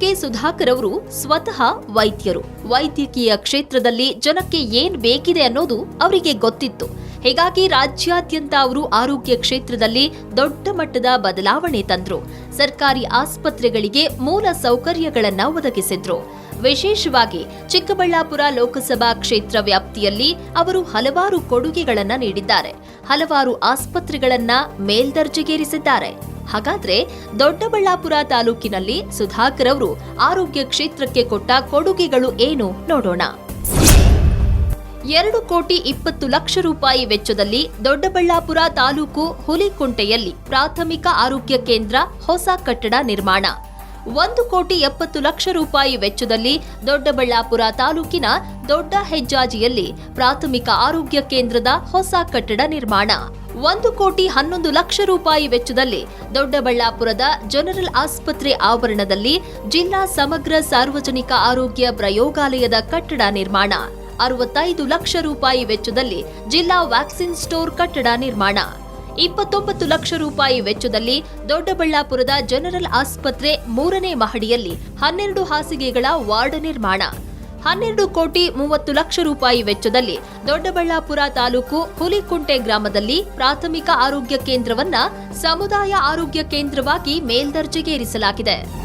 K Sudhakar ಅವರು ಸ್ವತಃ ವೈದ್ಯರು. ವೈದ್ಯಕೀಯ ಕ್ಷೇತ್ರದಲ್ಲಿ ಜನಕ್ಕೆ ಏನ್ ಬೇಕಿದೆ ಅನ್ನೋದು ಅವರಿಗೆ ಗೊತ್ತಿತ್ತು. ಹೀಗಾಗಿ ರಾಜ್ಯಾದ್ಯಂತ ಅವರು ಆರೋಗ್ಯ ಕ್ಷೇತ್ರದಲ್ಲಿ ದೊಡ್ಡ ಮಟ್ಟದ ಬದಲಾವಣೆ ತಂದ್ರು. ಸರ್ಕಾರಿ ಆಸ್ಪತ್ರೆಗಳಿಗೆ ಮೂಲ ಸೌಕರ್ಯಗಳನ್ನ ಒದಗಿಸಿದ್ರು. ವಿಶೇಷವಾಗಿ ಚಿಕ್ಕಬಳ್ಳಾಪುರ ಲೋಕಸಭಾ ಕ್ಷೇತ್ರ ವ್ಯಾಪ್ತಿಯಲ್ಲಿ ಅವರು ಹಲವಾರು ಕೊಡುಗೆಗಳನ್ನು ನೀಡಿದ್ದಾರೆ. ಹಲವಾರು ಆಸ್ಪತ್ರೆಗಳನ್ನ ಮೇಲ್ದರ್ಜೆಗೇರಿಸಿದ್ದಾರೆ. ಹಾಗಾದ್ರೆ ದೊಡ್ಡಬಳ್ಳಾಪುರ ತಾಲೂಕಿನಲ್ಲಿ ಸುಧಾಕರ್ ಅವರು ಆರೋಗ್ಯ ಕ್ಷೇತ್ರಕ್ಕೆ ಕೊಟ್ಟ ಕೊಡುಗೆಗಳು ಏನು ನೋಡೋಣ. ಎರಡು ಕೋಟಿ ಇಪ್ಪತ್ತು ಲಕ್ಷ ರೂಪಾಯಿ ವೆಚ್ಚದಲ್ಲಿ ದೊಡ್ಡಬಳ್ಳಾಪುರ ತಾಲೂಕು ಹುಲಿಕುಂಟೆಯಲ್ಲಿ ಪ್ರಾಥಮಿಕ ಆರೋಗ್ಯ ಕೇಂದ್ರ ಹೊಸ ಕಟ್ಟಡ ನಿರ್ಮಾಣ. ಒಂದು ಕೋಟಿ ಎಪ್ಪತ್ತು ಲಕ್ಷ ರೂಪಾಯಿ ವೆಚ್ಚದಲ್ಲಿ ದೊಡ್ಡಬಳ್ಳಾಪುರ ತಾಲೂಕಿನ ದೊಡ್ಡ ಹೆಜ್ಜಾಜಿಯಲ್ಲಿ ಪ್ರಾಥಮಿಕ ಆರೋಗ್ಯ ಕೇಂದ್ರದ ಹೊಸ ಕಟ್ಟಡ ನಿರ್ಮಾಣ. ಒಂದು ಕೋಟಿ ಹನ್ನೊಂದು ಲಕ್ಷ ರೂಪಾಯಿ ವೆಚ್ಚದಲ್ಲಿ ದೊಡ್ಡಬಳ್ಳಾಪುರದ ಜನರಲ್ ಆಸ್ಪತ್ರೆ ಆವರಣದಲ್ಲಿ ಜಿಲ್ಲಾ ಸಮಗ್ರ ಸಾರ್ವಜನಿಕ ಆರೋಗ್ಯ ಪ್ರಯೋಗಾಲಯದ ಕಟ್ಟಡ ನಿರ್ಮಾಣ. ಅರವತ್ತೈದು ಲಕ್ಷ ರೂಪಾಯಿ ವೆಚ್ಚದಲ್ಲಿ ಜಿಲ್ಲಾ ವ್ಯಾಕ್ಸಿನ್ ಸ್ಟೋರ್ ಕಟ್ಟಡ ನಿರ್ಮಾಣ. ಇಪ್ಪತ್ತೊಂಬತ್ತು ಲಕ್ಷ ರೂಪಾಯಿ ವೆಚ್ಚದಲ್ಲಿ ದೊಡ್ಡಬಳ್ಳಾಪುರದ ಜನರಲ್ ಆಸ್ಪತ್ರೆ ಮೂರನೇ ಮಹಡಿಯಲ್ಲಿ ಹನ್ನೆರಡು ಹಾಸಿಗೆಗಳ ವಾರ್ಡ್ ನಿರ್ಮಾಣ. ಹನ್ನೆರಡು ಕೋಟಿ ಮೂವತ್ತು ಲಕ್ಷ ರೂಪಾಯಿ ವೆಚ್ಚದಲ್ಲಿ ದೊಡ್ಡಬಳ್ಳಾಪುರ ತಾಲೂಕು ಹುಲಿಕುಂಟೆ ಗ್ರಾಮದಲ್ಲಿ ಪ್ರಾಥಮಿಕ ಆರೋಗ್ಯ ಕೇಂದ್ರವನ್ನ ಸಮುದಾಯ ಆರೋಗ್ಯ ಕೇಂದ್ರವಾಗಿ ಮೇಲ್ದರ್ಜೆಗೇರಿಸಲಾಗಿದೆ.